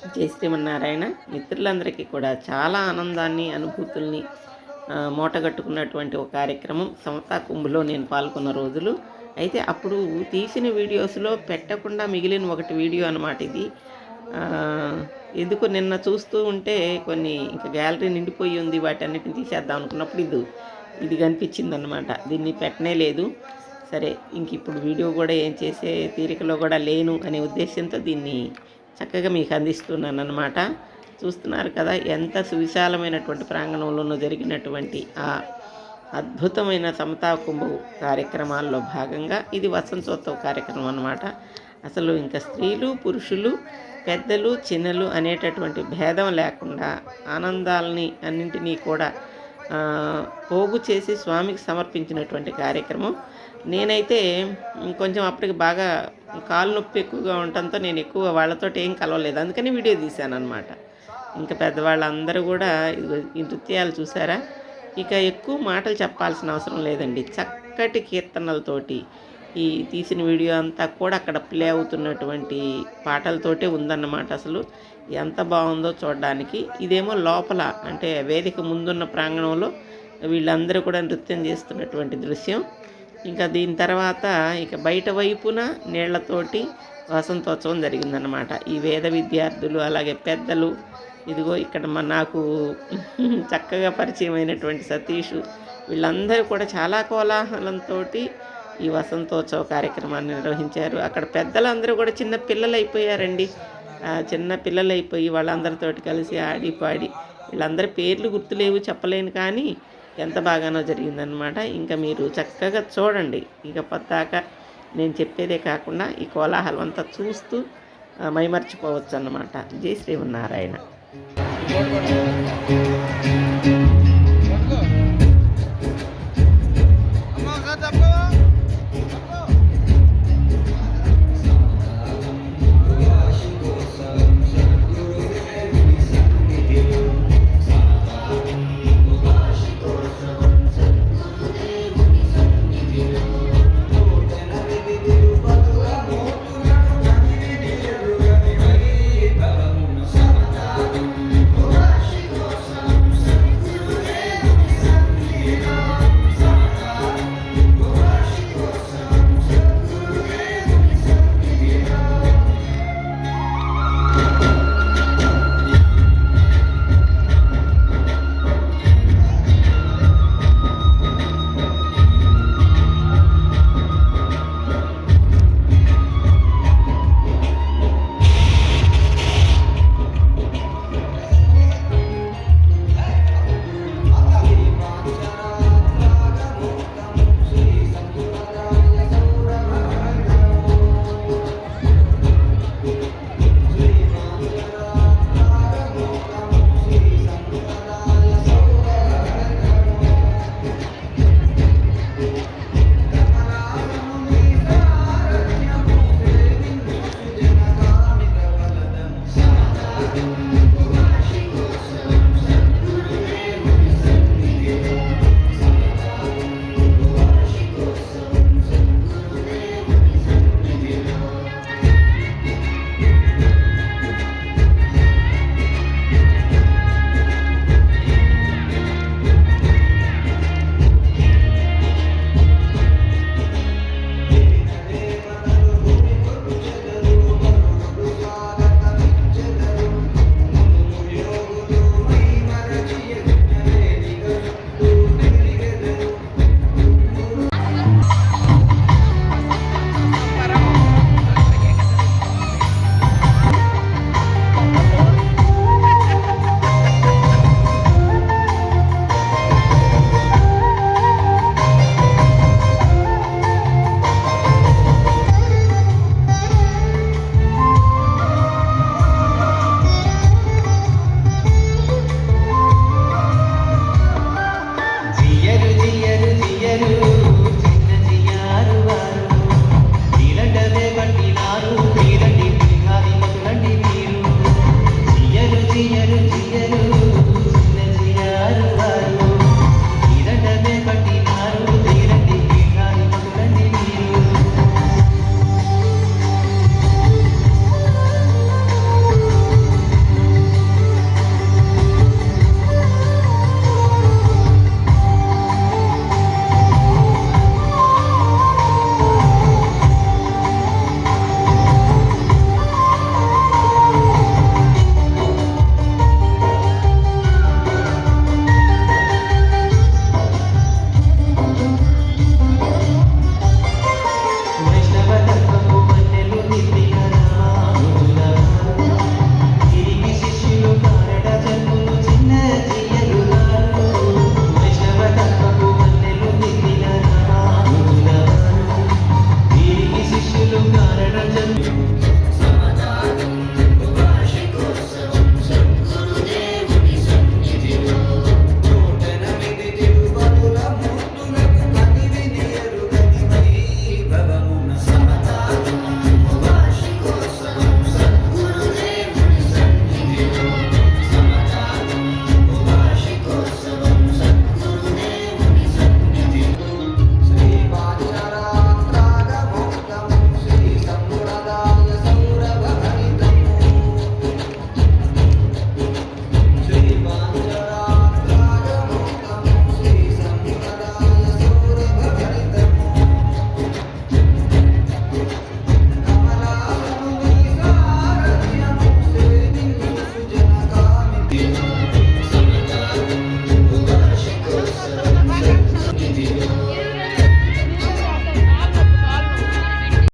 జై శ్రీమన్నారాయణ మిత్రులందరికీ కూడా చాలా ఆనందాన్ని అనుభూతుల్ని మూటగట్టుకున్నటువంటి ఒక కార్యక్రమం సమతా కుంభలో నేను పాల్గొన్న రోజులు. అయితే అప్పుడు తీసిన వీడియోస్లో పెట్టకుండా మిగిలిన ఒకటి వీడియో అన్నమాట ఇది. ఎందుకు నిన్న చూస్తూ ఉంటే కొన్ని ఇంకా గ్యాలరీ నిండిపోయి ఉంది వాటన్నిటిని తీసేద్దాం అనుకున్నప్పుడు ఇది ఇది కనిపించింది అనమాట దీన్ని పెట్టనే లేదు. సరే ఇంక ఇప్పుడు వీడియో కూడా ఏం చేసే తీరికలో కూడా లేను అనే ఉద్దేశంతో దీన్ని చక్కగా మీకు అందిస్తున్నాను అనమాట చూస్తున్నారు కదా ఎంత సువిశాలమైనటువంటి ప్రాంగణంలోనూ జరిగినటువంటి ఆ అద్భుతమైన సమతా కుంభ కార్యక్రమాల్లో భాగంగా ఇది వసంతోత్సవ కార్యక్రమం అన్నమాట. అసలు ఇంకా స్త్రీలు పురుషులు పెద్దలు చిన్నలు అనేటటువంటి భేదం లేకుండా ఆనందాలని అన్నింటినీ కూడా పోగు చేసి స్వామికి సమర్పించినటువంటి కార్యక్రమం. నేనైతే కొంచెం అప్పటికి బాగా కాలు నొప్పి ఎక్కువగా ఉండటంతో నేను ఎక్కువ వాళ్ళతోటి ఏం కలవలేదు. అందుకని వీడియో తీశాను అనమాట ఇంకా పెద్దవాళ్ళందరూ కూడా ఈ నృత్యాలు చూసారా? ఇక ఎక్కువ మాటలు చెప్పాల్సిన అవసరం లేదండి. చక్కటి కీర్తనలతోటి ఈ తీసిన వీడియో అంతా కూడా అక్కడ ప్లే అవుతున్నటువంటి పాటలతోటే ఉందన్నమాట అసలు. ఎంత బాగుందో చూడడానికి. ఇదేమో లోపల అంటే వేదిక ముందున్న ప్రాంగణంలో వీళ్ళందరూ కూడా నృత్యం చేస్తున్నటువంటి దృశ్యం. ఇంకా దీని తర్వాత ఇక బయట వైపున నీళ్ళతోటి వసంతోత్సవం జరిగిందనమాట ఈ వేద విద్యార్థులు అలాగే పెద్దలు ఇదిగో ఇక్కడ మా నాకు చక్కగా పరిచయమైనటువంటి సతీష్ వీళ్ళందరూ కూడా చాలా కోలాహలంతో ఈ వసంతోత్సవ కార్యక్రమాన్ని నిర్వహించారు. అక్కడ పెద్దలందరూ కూడా చిన్న పిల్లలు అయిపోయారండి చిన్న పిల్లలు అయిపోయి వాళ్ళందరితోటి కలిసి ఆడి పాడి వీళ్ళందరి పేర్లు గుర్తులేవు చెప్పలేను కానీ ఎంత బాగానో జరిగిందనమాట ఇంకా మీరు చక్కగా చూడండి. ఇక పద్దాక నేను చెప్పేదే కాకుండా ఈ కోలాహలం అంతా చూస్తూ మైమర్చిపోవచ్చు అన్నమాట జై శ్రీమన్నారాయణ.